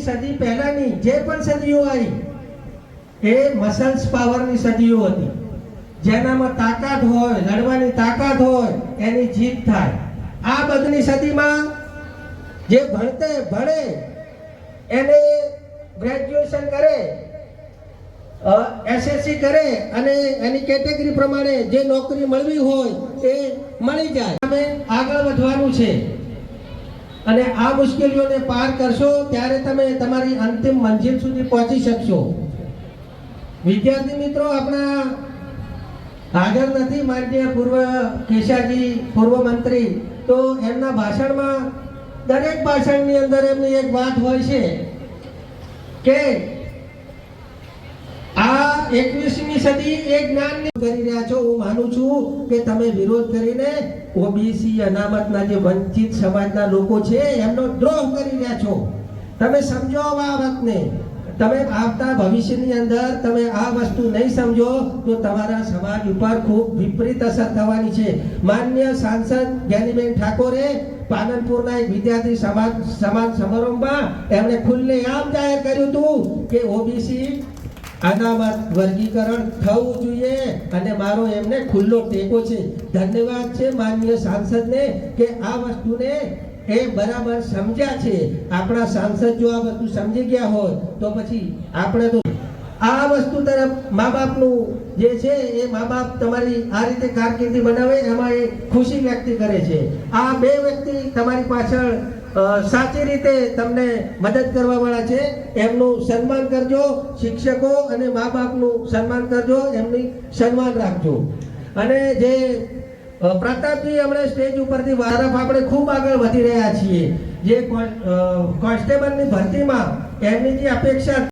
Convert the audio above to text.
ઓગણીસમી સદી પહેલાની, જે પણ સદીઓ આવી, એ મસલ્સ પાવરની સદીઓ હતી. જેનામાં તાકાત હોય, લડવાની તાકાત હોય, એની જીત થાય. આ બધી સદીમાં જે ભણતે ભણે, એને ગ્રેજ્યુએશન કરે એસએસસી કરે અને એની કેટેગરી પ્રમાણે જે નોકરી મળવી હોય, એ મળી જાય. તમે આગળ વધવાનું છે. અને આ મુશ્કેલીઓને પાર કરશો ત્યારે તમે તમારી અંતિમ મંજિલ સુધી પહોંચી શકશો. વિદ્યાર્થી મિત્રો, આપણા હાજર નથી માનનીય પૂર્વ કેશાજી, પૂર્વ મંત્રી. તો એમના ભાષણમાં દરેક ભાષણની અંદર એમની એક વાત હોય છે કે એકવીસમી સદી એ જ્ઞાનની કરી રહ્યા છો. હું માનું છું કે તમે વિરોધ કરીને ઓબીસી અનામતના જે વંચિત સમાજના લોકો છે, એમનો દ્રોહ કરી રહ્યા છો. તમે સમજો આ તમે આવતા ભવિષ્યની અંદર તમે આ વસ્તુ નહીં સમજો, તો તમારા સમાજ ઉપર ખૂબ વિપરીત અસર થવાની છે. માન્ય સાંસદ જ્ઞાનીબેન ઠાકોરે પાલનપુરના એક વિદ્યાર્થી સમાજ સમાજ સમારંભમાં એમણે ખુલ્લે આમ જાહેર કર્યું હતું કે ઓબીસી અનામત વર્ગીકરણ થવું જોઈએ અને મારો એમને ખુલ્લો ટેકો છે. ધન્યવાદ છે માનનીય સાંસદને કે આ વસ્તુને એ બરાબર સમજ્યા છે. આપણા સાંસદ જો આ વસ્તુ સમજી ગયા હોય તો પછી આપણે તો આ વસ્તુ તરફ મા બાપનું જે છે એ મા બાપ તમારી આ રીતે કારકિર્દી બનાવે એમાં એ ખુશી વ્યક્ત કરે છે. આ બે વ્યક્તિ તમારી પાછળ સાચી રીતે તમને મદદ કરવા વાળા છે. એમનું સન્માન કરજો, શિક્ષકો અને મા બાપનું સન્માન કરજો, એમની સન્માન રાખજો. અને જે પ્રતાપજી હમણાં સ્ટેજ ઉપરથી વારફ આપણે ખૂબ આગળ વધી રહ્યા છીએ. જે કોન્સ્ટેબલની ભરતીમાં એમની જે અપેક્ષા